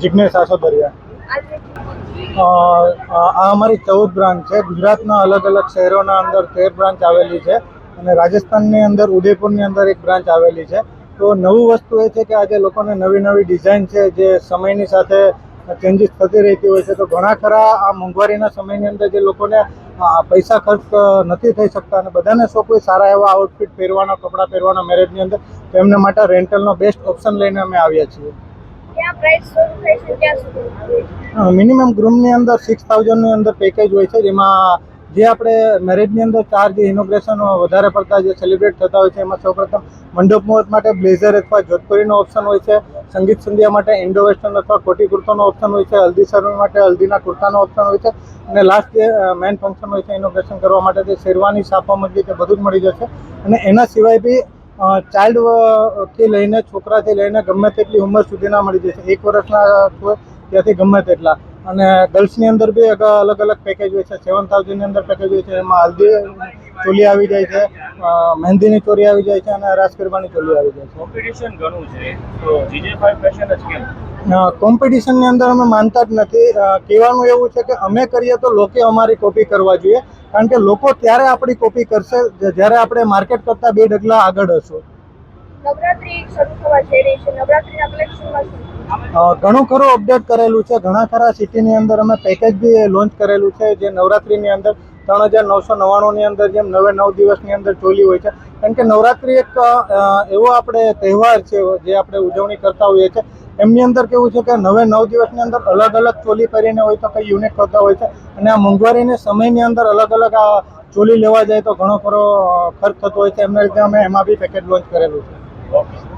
જિજ્ઞેશ આસોદરિયા. આ અમારી ચૌદ બ્રાન્ચ છે. ગુજરાતના અલગ અલગ શહેરોના અંદર તેર બ્રાન્ચ આવેલી છે અને રાજસ્થાનની અંદર ઉદયપુરની અંદર એક બ્રાન્ચ આવેલી છે. તો નવું વસ્તુ એ છે કે આજે લોકોને નવી નવી ડિઝાઇન છે, જે સમયની સાથે ચેન્જીસ થતી રહેતી હોય છે. તો ઘણા ખરા આ મોંઘવારીના સમયની અંદર જે લોકોને પૈસા ખર્ચ નથી થઈ શકતા અને બધાને શોખ હોય સારા એવા આઉટફિટ પહેરવાના, કપડાં પહેરવાના મેરેજની અંદર, તો એમના માટે રેન્ટલનો બેસ્ટ ઓપ્શન લઈને અમે આવ્યા છીએ. મિનિમમ ગ્રુમની અંદર સિક્સ થાઉઝન્ડની અંદર પેકેજ હોય છે, જેમાં જે આપણે મેરેજની અંદર ચાર જે ઇનોગ્રેશન વધારે પડતા જે સેલિબ્રેટ થતા હોય છે, એમાં સૌપ્રથમ મંડપ મુહૂર્ત માટે બ્લેઝર અથવા જોધપુરીનો ઓપ્શન હોય છે, સંગીત સંધ્યા માટે ઇન્ડો વેસ્ટર્ન અથવા કોટી કુર્તાનો ઓપ્શન હોય છે, હલ્દી સર્વ માટે હલ્દીના કુર્તાનો ઓપ્શન હોય છે, અને લાસ્ટ જે મેઇન ફંક્શન હોય છે ઇનોગ્રેશન કરવા માટે જે શેરવાની સાફા મરજી તે બધું જ મળી જશે. અને એના સિવાય બી ચાઇલ્ડથી લઈને છોકરાથી લઈને ગમે તેટલી ઉંમર સુધીના મળી જશે. એક વર્ષના હોય ત્યાંથી ગમે તેટલા. અને ગર્લ્સની અંદર બી અલગ અલગ પેકેજ હોય છે. સેવન થાઉઝન્ડની અંદર પેકેજ હોય છે. એમાં હલ્દી ચોલી આવી જાય છે. મહેંદીની ચોરી આવી જાય છે અને રાસ ગરબાની ચોલી આવી જાય છે. કોમ્પિટિશન ઘણું છે. તો જીજે ફાઈવ ફેશન જ કેમ? કોમ્પિટિશનની અંદર અમે માનતા જ નથી. કહેવાનું એવું છે કે અમે કરીએ તો લોકે અમારી કોપી કરવા જોઈએ કારણ કે લોકો ત્યારે આપણી કોપી કરશે જ્યારે આપણે માર્કેટ કરતાં બે ડગલા આગળ હશું. ઘણું ખરું અપડેટ કરેલું છે. ઘણા ખરા સિટીની અંદર અમે પેકેજ બી લોન્ચ કરેલું છે જે નવરાત્રિની અંદર ત્રણ હજાર નવસો નવ્વાણુંની અંદર જેમ નવે નવ દિવસની અંદર ચોલી હોય છે. કારણ કે નવરાત્રિ એક એવો આપણે તહેવાર છે જે આપણે ઉજવણી કરતા હોઈએ છીએ. એમની અંદર કેવું છે કે નવે નવ દિવસની અંદર અલગ અલગ ચોલી પહેરીને હોય તો કંઈ યુનિક કરતા હોય છે. અને આ મોંઘવારીને સમયની અંદર અલગ અલગ આ ચોલી લેવા જાય તો ઘણો ખરો ખર્ચ થતો હોય છે. એમના લીધે અમે એમાં બી પેકેજ લોન્ચ કરેલું છે. ઓકે.